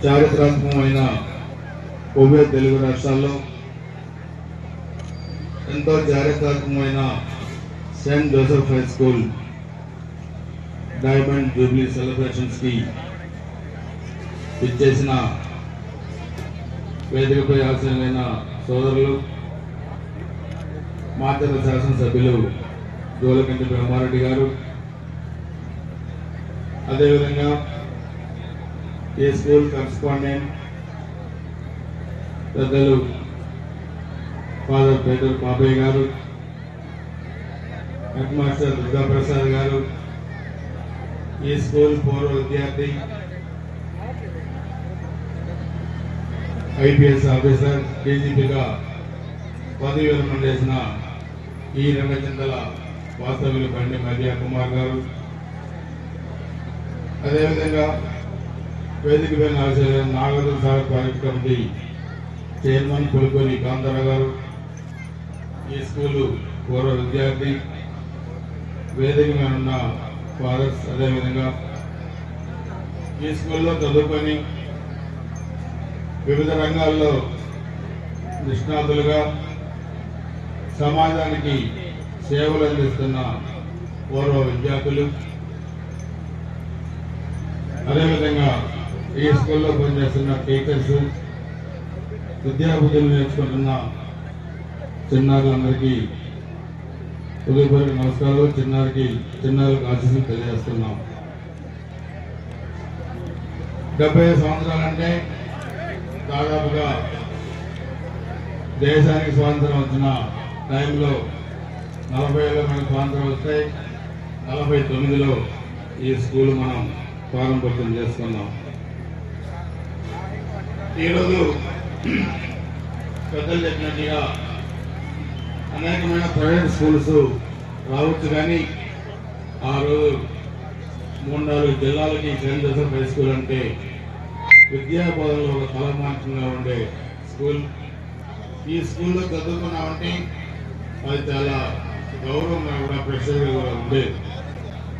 చారిత్రాత్మకమైన ఉభయ తెలుగు రాష్ట్రాల్లో ఎంతో చారిత్రాత్మకమైన Saint Joseph high school diamond jubilee సెలబ్రేషన్స్కి ఇచ్చేసిన వేదికపై ఆశయమైన సోదరులు మాచర్ల శాసనసభ్యులు జోలకంటి బ్రహ్మారెడ్డి గారు అదేవిధంగా ఏ స్కూల్ కరస్పాండెంట్ పెద్దలు ఫాదర్ పేదర్ బాబాయ్ గారు హెడ్ మాస్టర్ దుర్గాప్రసాద్ గారు ఈ స్కూల్ పూర్వ విద్యార్థి ఐపీఎస్ ఆఫీసర్ డీజీపీగా పదవి విరమణ చేసిన ఈ రంగచందల వాస్తవ్యులు బండి మధ్య కుమార్ గారు అదేవిధంగా వేదిక పైన Acharya నాగరు Sagar project committee chairman Pulukoni Kantharao garu ఈ స్కూలు పూర్వ విద్యార్థి వేదిక మీద ఉన్న ఫాదర్స్ అదేవిధంగా ఈ స్కూల్లో చదువుకొని వివిధ రంగాల్లో నిష్ణాతులుగా సమాజానికి సేవలు అందిస్తున్న పూర్వ విద్యార్థులు అదేవిధంగా ఈ స్కూల్లో పనిచేస్తున్న టీచర్స్ విద్యాబుద్ధులు నేర్చుకుంటున్న చిన్నారులందరికీ ఉదయపూర్వక నమస్కారాలు. చిన్నారికి చిన్నారులకు ఆశీస్సులు తెలియజేస్తున్నాం. డెబ్బై ఐదు సంవత్సరాలంటే దాదాపుగా దేశానికి స్వాతంత్రం వచ్చిన టైంలో నలభై ఏళ్ళ మనకు స్వాతంత్రం వస్తే నలభై తొమ్మిదిలో ఈ స్కూల్ మనం ప్రారంభోత్సవం చేసుకున్నాం ఈరోజు పెద్దలు చెప్పినట్టుగా అనేకమైన ప్రైవేట్ స్కూల్స్ రావచ్చు కానీ ఆ రోజు మూడు నాలుగు జిల్లాలకి సెయింట్ జోసెఫ్ హై స్కూల్ అంటే విద్యా బోధనలో ఒక తలమాంచంగా ఉండే స్కూల్. ఈ స్కూల్లో చదువుకున్నామంటే అది చాలా గౌరవంగా కూడా ప్రెషర్గా కూడా ఉండేది.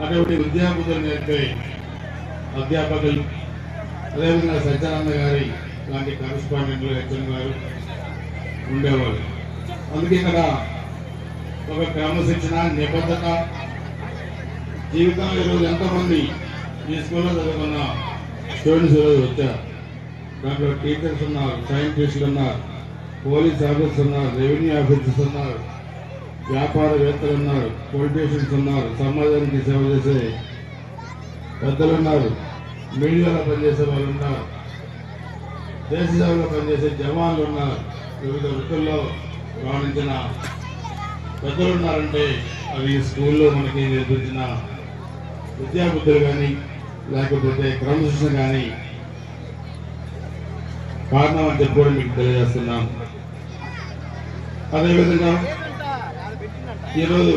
అటువంటి విద్యాబుద్ధులు నేర్పే అధ్యాపకులు అదేవిధంగా సత్యానంద గారి లాంటి కరస్పాండెంట్లు హెచ్ఎం గారు ఉండేవాళ్ళు. అందుకే ఇక్కడ ఒక క్రమశిక్షణ నిబద్ధత జీవితంలో ఈరోజు ఎంతమంది ఈ స్కూల్లో చదువుకున్న స్టూడెంట్స్ ఈరోజు వచ్చారు? దాంట్లో టీచర్స్ ఉన్నారు సైంటిస్టులు ఉన్నారు పోలీస్ ఆఫీసర్స్ ఉన్నారు రెవెన్యూ ఆఫీసర్స్ ఉన్నారు వ్యాపారవేత్తలు ఉన్నారు పొలిటీషియన్స్ ఉన్నారు సమాజానికి సేవ చేసే పెద్దలు ఉన్నారు. మీడియాలో పనిచేసే వాళ్ళు ఉన్నారు. దేశ సేవలో పనిచేసే జవాన్లు ఉన్నారు. వివిధ వృత్తుల్లో రాణించిన పెద్దలు ఉన్నారంటే అవి స్కూల్లో మనకి నేర్పించిన విద్యాబుద్ధులు కానీ లేకపోతే క్రమశిక్షణ కానీ కారణం అని చెప్పి కూడా మీకు తెలియజేస్తున్నాను అదేవిధంగా ఈరోజు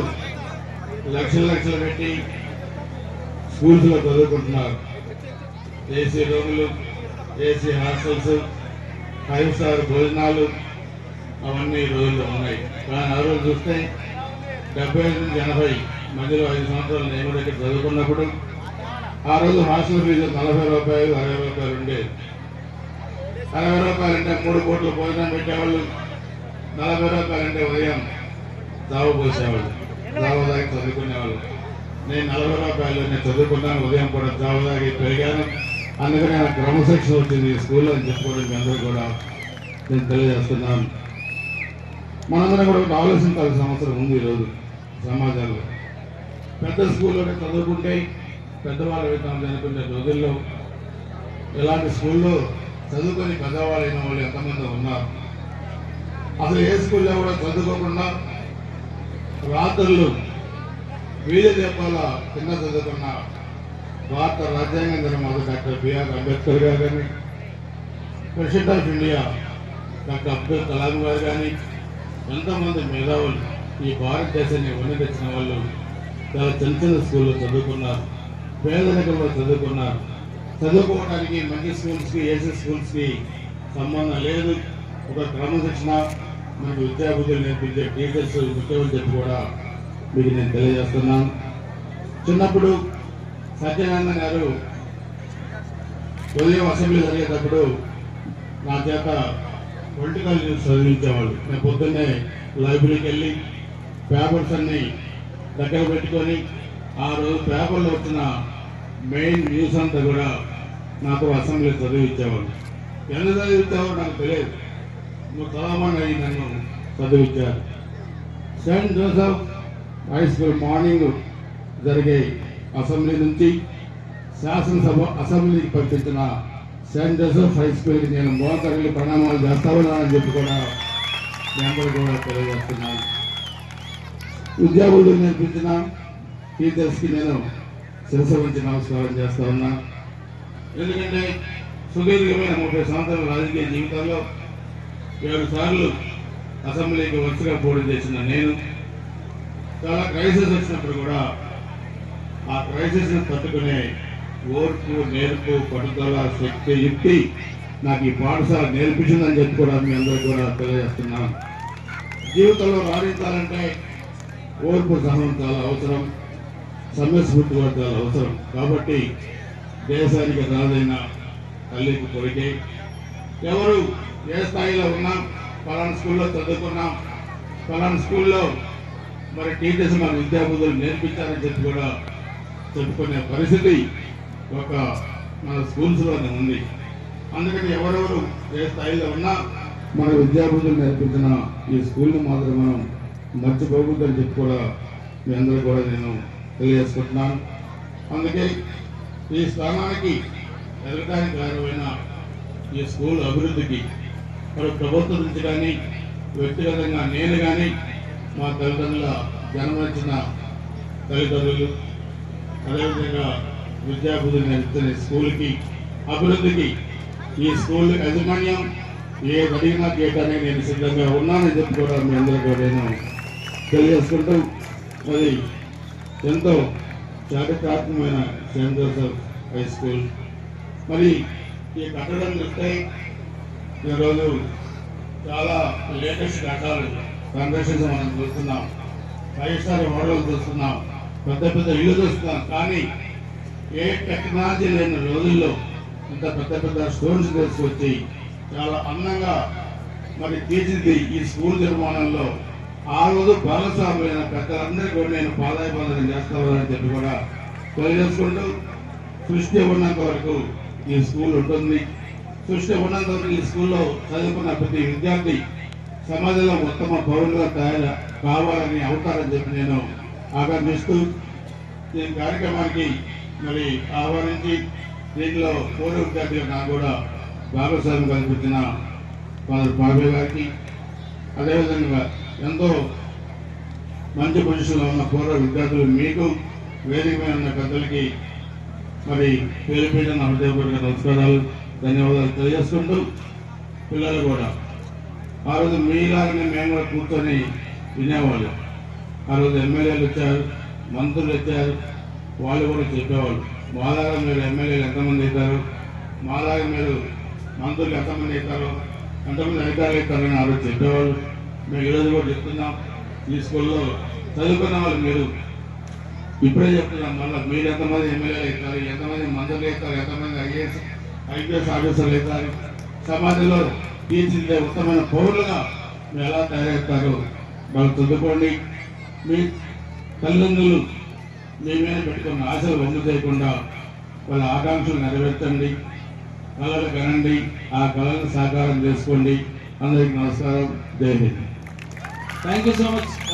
లక్షలు లక్షలు పెట్టి స్కూల్స్లో చదువుకుంటున్నారు. ఏసీ రూములు ఏసీ హాస్టల్స్ ఫైవ్ స్టార్ భోజనాలు అవన్నీ రోజులు రోజుల్లో ఉన్నాయి. కానీ ఆ రోజు చూస్తే డెబ్బై ఐదు నుంచి ఎనభై మధ్యలో ఐదు సంవత్సరాలు నేను దగ్గర చదువుకున్నప్పుడు ఆ రోజు హాస్టల్ ఫీజు నలభై రూపాయలు అరవై రూపాయలు ఉండేది అరవై రూపాయలు అంటే మూడు కోట్లు భోజనం పెట్టేవాళ్ళు నలభై రూపాయలు అంటే ఉదయం దావ పోసేవాళ్ళు జావ చదువుకునేవాళ్ళు. నేను నలభై రూపాయలు నేను చదువుకున్నాను ఉదయం కూడా జావ పెరిగాను. అందుకని నాకు క్రమశిక్షణ వచ్చింది స్కూల్లో అని చెప్పుకోవడానికి అందరూ కూడా నేను తెలియజేస్తున్నాను. మనందరం కూడా ఒకటి ఆలోచించాల్సిన అవసరం ఉంది ఈరోజు సమాజంలో పెద్ద స్కూల్లోనే చదువుకుంటే పెద్దవాళ్ళు వేతనం అనుకునే రోజుల్లో ఇలాంటి స్కూల్లో చదువుకొని పెద్దవాళ్ళైన వాళ్ళు ఎంతమంది ఉన్నారు? అసలు ఏ స్కూల్లో కూడా చదువుకోకుండా రాత్రులు వీధి దీపాల కింద చదువుకున్న భారత రాజ్యాంగ నిర్మాత డాక్టర్ బిఆర్ అంబేద్కర్ గారు కానీ president of India doctor Abdul Kalam garu కానీ ఎంతోమంది మేధావులు ఈ భారతదేశాన్ని ఉన్నతించిన వాళ్ళు చాలా చిన్న చిన్న స్కూల్లో చదువుకున్నారు పేదరికంలో చదువుకున్నారు. చదువుకోవడానికి మంచి స్కూల్స్కి ఏసీ స్కూల్స్కి సంబంధం లేదు. ఒక క్రమశిక్షణ మనకు విద్యాబుద్ధులు నేర్పించే టీచర్స్ ముఖ్యమని చెప్పి కూడా మీకు నేను తెలియజేస్తున్నాను. చిన్నప్పుడు సత్యనారాయణ గారు ఉదయం అసెంబ్లీ జరిగేటప్పుడు నా చేత పొలిటికల్ న్యూస్ చదివించేవాళ్ళు. నేను పొద్దున్నే లైబ్రరీకి వెళ్ళి పేపర్స్ అన్నీ దగ్గర పెట్టుకొని ఆ రోజు పేపర్లో వచ్చిన మెయిన్ న్యూస్ అంతా కూడా నాకు అసెంబ్లీ చదివించేవాళ్ళు. ఎంత చదివించావో నాకు తెలియదు. నువ్వు చదవమని అయ్యి నన్ను చదివించారు. Saint Joseph high school morning జరిగే అసెంబ్లీ నుంచి శాసనసభ అసెంబ్లీకి పంపించిన సెయింట్ జోసెఫ్ హై స్కూల్కి నేను మోతరలి ప్రణామాలు చేస్తామని చెప్పి కూడా మీ కూడా తెలియజేస్తున్నాను. ఉద్యోగులు నేర్పించిన టీచర్స్కి నేను శిరస నమస్కారం చేస్తా ఉన్నా. ఎందుకంటే సుదీర్ఘమైన ముప్పై సంవత్సరాల రాజకీయ జీవితంలో ఏడు సార్లు అసెంబ్లీకి వరుసగా పోటీ చేసిన నేను. చాలా క్రైసిస్ వచ్చినప్పుడు కూడా ఆ క్రైసిస్ తట్టుకునే ఓర్పు నేర్పు పట్టుదల శక్తి యుక్తి నాకు ఈ పాఠశాల నేర్పించిందని చెప్పి కూడా మీ అందరికీ కూడా తెలియజేస్తున్నాను. జీవితంలో రాణించాలంటే ఓర్పు సహనం చాలా అవసరం. సమయస్ఫూర్తి కూడా చాలా అవసరం. కాబట్టి దేశానికి రాదైన తల్లికి కొరికే ఎవరు ఏ స్థాయిలో ఉన్నాం పలానా స్కూల్లో చదువుకున్నాం పలానా స్కూల్లో మరి టీచర్స్ మన విద్యాబుద్ధులు నేర్పించారని చెప్పి కూడా చెప్పుకునే పరిస్థితి ఒక మన స్కూల్స్లోనే ఉంది. అందుకని ఎవరెవరు ఏ స్థాయిలో ఉన్నా మన విద్యాబుద్ధులు నేర్పించిన ఈ స్కూల్ని మాత్రం మనం మర్చిపోకూడదని చెప్పి కూడా మీ అందరూ కూడా నేను తెలియజేసుకుంటున్నాను. అందుకే ఈ స్థానానికి ఎదగడానికి కారణమైన ఈ స్కూల్ అభివృద్ధికి మరి ప్రభుత్వం నుంచి కానీ వ్యక్తిగతంగా నేను కానీ మా తల్లిదండ్రుల జన్మనిచ్చిన తల్లిదండ్రులు అదేవిధంగా విద్యాబుద్ధులు నేర్చుకునే స్కూల్కి అభివృద్ధికి ఈ స్కూల్ యాజమాన్యం ఏ అడిగినా చేయడానికి నేను సిద్ధంగా ఉన్నానని చెప్పి కూడా మీ అందరూ కూడా నేను తెలియజేసుకుంటూ అది ఎంతో చారిత్రాత్మకమైన సెయింట్ జోసెఫ్ హై స్కూల్. మరి ఈ కట్టడం చూస్తే ఈరోజు చాలా లేటెస్ట్ కట్టాలు. కన్వెన్షన్స్ మనం చూస్తున్నాం. ఫైవ్ స్టార్ హోటల్ చూస్తున్నాం. పెద్ద పెద్ద వ్యూస్ చూస్తున్నాం కానీ ఏ టెక్నాలజీ లేని రోజుల్లో ఇంత పెద్ద పెద్ద స్టోన్స్ తీసుకొచ్చి చాలా అందంగా మరి తీర్చింది ఈ స్కూల్ నిర్మాణంలో. ఆ రోజు భాగస్వాములైన పెద్దలందరికీ కూడా నేను పాదాయపాదన చేస్తామని చెప్పి కూడా తెలియజేసుకుంటూ సృష్టి ఉన్నంత వరకు ఈ స్కూల్ ఉంటుంది. సృష్టి ఉన్నంత వరకు ఈ స్కూల్లో చదువుకున్న ప్రతి విద్యార్థి సమాజంలో ఉత్తమ పౌరులుగా తయారు కావాలని అవుతారని చెప్పి నేను ఆకాంక్షిస్తూ ఈ కార్యక్రమానికి మరి ఆహ్వానించి దీంట్లో పూర్వ విద్యార్థులు నాకు కూడా భాగస్వామి కల్పించిన ఫాదర్ బాబే గారికి అదేవిధంగా ఎంతో మంచి పొజిషన్లో ఉన్న పూర్వ విద్యార్థులు మీకు వేదిక మీద ఉన్న పెద్దలకి మరి పేరు పేరు హృదయపూర్వక నమస్కారాలు ధన్యవాదాలు తెలియజేసుకుంటూ పిల్లలు కూడా. ఆ రోజు మీలాగానే మేము కూడా కూర్చొని వినేవాళ్ళు. ఆ రోజు ఎమ్మెల్యేలు వచ్చారు మంత్రులు వచ్చారు వాళ్ళు కూడా చెప్పేవాళ్ళు. మాదారం మీరు ఎమ్మెల్యేలు ఎంతమంది అవుతారు మాదారం మీరు మంత్రులు ఎంతమంది అవుతారు ఎంతమంది అధికారులు అవుతారని ఆ రోజు చెప్పేవాళ్ళు. మేము ఈరోజు కూడా చెప్తున్నాం ఈ స్కూల్లో చదువుకున్న వాళ్ళు మీరు. ఇప్పుడే చెప్తున్నాం మళ్ళీ మీరు ఎంతమంది ఎమ్మెల్యేలు అవుతారు ఎంతమంది మంత్రులు అవుతారు ఎంతమంది ఐఏఎస్ ఐపీఎస్ ఆఫీసర్లు అవుతారు సమాజంలో తీర్చిదిద్దే ఉత్తమమైన పౌరులుగా మీరు ఎలా తయారవుతారు వాళ్ళు చదువుకోండి మీ తల్లిదండ్రులు మీ మీద పెట్టుకున్న ఆశలు వమ్ము చేయకుండా వాళ్ళ ఆకాంక్షలు నెరవేర్చండి. కళలు కనండి. ఆ కళలను సాకారం చేసుకోండి. అందరికీ నమస్కారం. జై Hind. Thank you so much